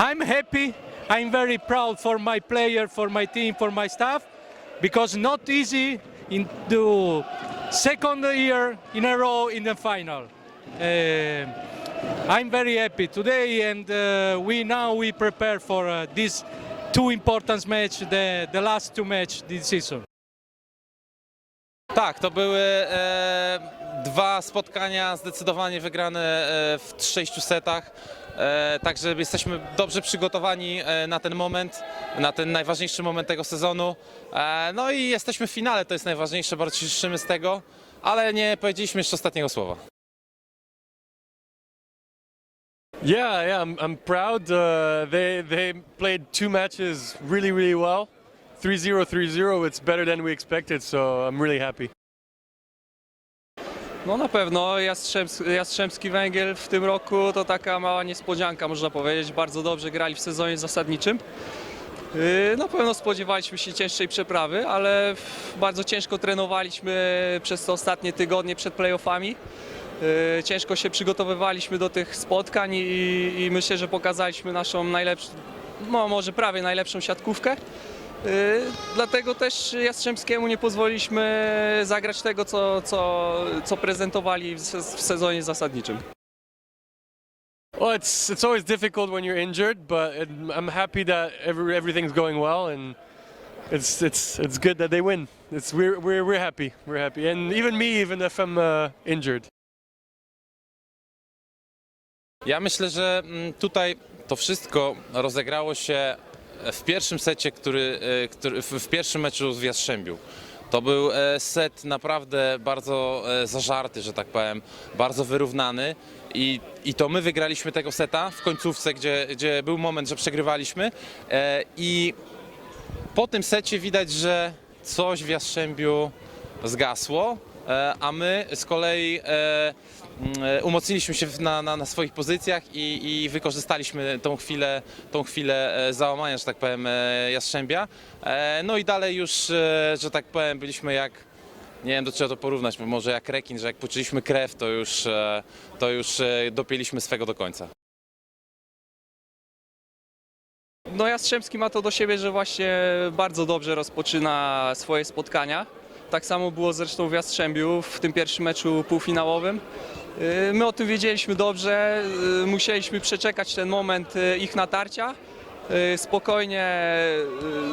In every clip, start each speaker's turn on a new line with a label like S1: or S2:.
S1: I'm happy. I'm very proud for my player, for my team, for my staff, because not easy in the second year in a row in the final. Uh, I'm very happy today, and uh, we now we prepare for uh, two important match, the the last two match this season.
S2: Tak, to były e, dwa spotkania zdecydowanie wygrane e, w sześciu setach. E, także jesteśmy dobrze przygotowani e, na ten moment, na ten najważniejszy moment tego sezonu. E, no i jesteśmy w finale, to jest najważniejsze, bardzo się cieszymy z tego, ale nie powiedzieliśmy jeszcze ostatniego słowa.
S3: Yeah, yeah, I'm, I'm proud. Uh, they they played two matches really, really well. 3-0, 3-0. It's better than we expected, so I'm really happy.
S4: No na pewno Jastrzębs Jastrzębski Węgiel w tym roku to taka mała niespodzianka można powiedzieć. Bardzo dobrze grali w sezonie zasadniczym. Yy, Na pewno spodziewaliśmy się cięższej przeprawy, ale bardzo ciężko trenowaliśmy przez te ostatnie tygodnie przed playoffami. Yy, Ciężko się przygotowywaliśmy do tych spotkań i, i myślę, że pokazaliśmy naszą najlepszą, no może prawie najlepszą siatkówkę. Yy, Dlatego też Jastrzębskiemu nie pozwoliliśmy zagrać tego, co, co, co prezentowali w sezonie zasadniczym.
S3: Well, it's it's always difficult when you're injured, but it, I'm happy that every, everything's going well, and it's it's it's good that they win. It's we're we're we're happy. We're happy, and even me, even if I'm uh, injured.
S2: Ja myślę, że mm, tutaj to wszystko rozegrało się w pierwszym secie, który, e, który w, pierwszym meczu w Jastrzębiu. To był e, set naprawdę bardzo e, zażarty, że tak powiem, bardzo wyrównany i, i to my wygraliśmy tego seta w końcówce, gdzie, gdzie był moment, że przegrywaliśmy i po tym secie widać, że coś w Jastrzębiu zgasło, a my z kolei umocniliśmy się na, na, na swoich pozycjach i, i wykorzystaliśmy tą chwilę, tą chwilę e, załamania, że tak powiem, e, Jastrzębia. E, No i dalej już, e, że tak powiem, byliśmy jak nie wiem do czego to porównać, może jak rekin, że jak poczuliśmy krew, to już, e, to już e, dopięliśmy swego do końca.
S4: No Jastrzębski ma to do siebie, że właśnie bardzo dobrze rozpoczyna swoje spotkania. Tak samo było zresztą w Jastrzębiu w tym pierwszym meczu półfinałowym. Yy, My o tym wiedzieliśmy dobrze, yy, musieliśmy przeczekać ten moment yy, ich natarcia, spokojnie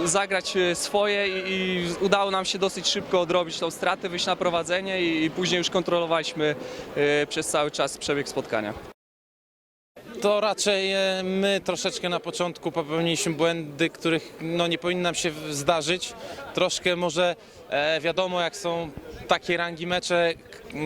S4: zagrać swoje i udało nam się dosyć szybko odrobić tą stratę, wyjść na prowadzenie i i później już kontrolowaliśmy przez cały czas przebieg spotkania.
S2: To raczej my troszeczkę na początku popełniliśmy błędy, których no, nie powinno nam się zdarzyć. Troszkę może e, wiadomo, jak są takie rangi mecze,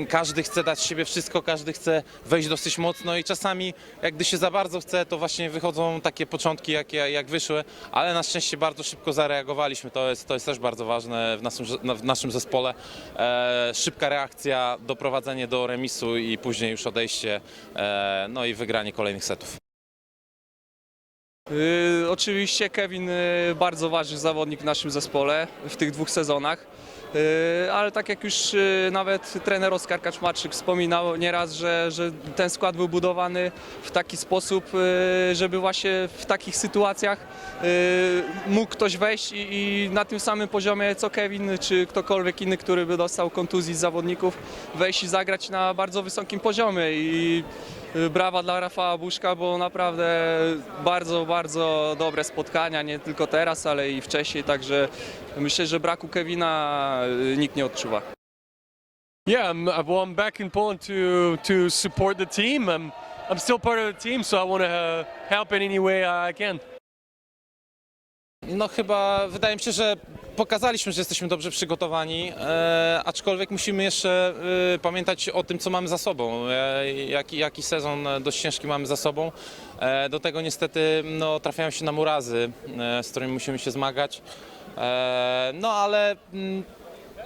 S2: każdy chce dać siebie wszystko, każdy chce wejść dosyć mocno i czasami jak gdy się za bardzo chce, to właśnie wychodzą takie początki, jak, jak wyszły, ale na szczęście bardzo szybko zareagowaliśmy. To jest, to jest też bardzo ważne w naszym, w naszym zespole. E, szybka reakcja, doprowadzenie do remisu i później już odejście, e, no i wygranie kolejnych setów.
S4: Y, oczywiście Kevin y, bardzo ważny zawodnik w naszym zespole w tych dwóch sezonach. Y, ale tak jak już nawet trener Oskar Kaczmarczyk wspominał nieraz, że, że ten skład był budowany w taki sposób, żeby właśnie w takich sytuacjach mógł ktoś wejść i, i na tym samym poziomie co Kevin czy ktokolwiek inny, który by dostał kontuzji z zawodników, wejść i zagrać na bardzo wysokim poziomie i brawa dla Rafała Buszka, bo naprawdę bardzo, bardzo dobre spotkania, nie tylko teraz, ale i wcześniej, także myślę, że braku Kevina y, nikt nie odczuwa.
S3: Yeah, I'm, well, I'm back in Poland to to support the team. I'm I'm still part of the team, so I want to uh, help in any way I can.
S2: No chyba wydaje mi się, że pokazaliśmy, że jesteśmy dobrze przygotowani, e, aczkolwiek musimy jeszcze e, pamiętać o tym, co mamy za sobą, e, jaki, jaki sezon dość ciężki mamy za sobą. E, do tego niestety no, trafiają się nam urazy, e, z którymi musimy się zmagać. E, no ale mm,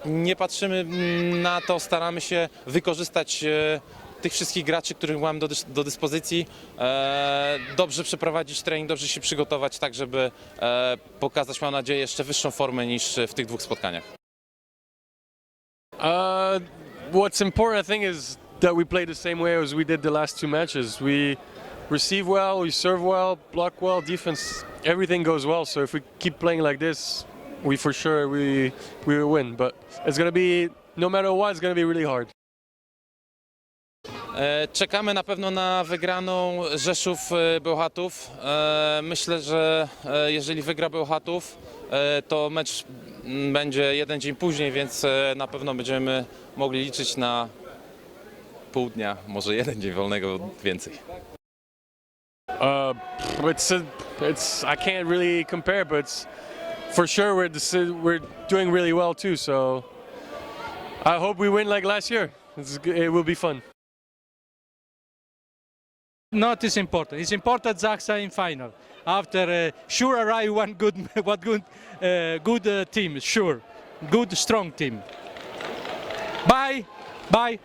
S2: nie patrzymy mm, na to, staramy się wykorzystać e, tych wszystkich graczy, których mamy do, do dyspozycji, e, dobrze przeprowadzić trening, dobrze się przygotować, tak żeby e, pokazać, mam nadzieję, jeszcze wyższą formę niż w tych dwóch spotkaniach.
S3: Uh, what's important, I think, is that we play the same way as we did the last two matches. We receive well, we serve well, block well, defense, everything goes well. So if we keep playing like this, we for sure we we will win. But it's gonna be no matter what, it's gonna be really hard.
S2: E, Czekamy na pewno na wygraną Rzeszów e. E, Myślę, że jeżeli wygra Bełchatów, to mecz mm, będzie jeden dzień później, więc na pewno będziemy mogli liczyć na pół dnia, może jeden dzień wolnego więcej.
S3: Uh, it's a, it's I can't really compare, but it's, for sure we're we're doing really well too. So I hope we win like last year. It's, it will be fun.
S1: Not is important. It's important Zaksa in final. After uh, sure arrive one good, one good, uh, good uh, team. Sure, good strong team. Bye, bye.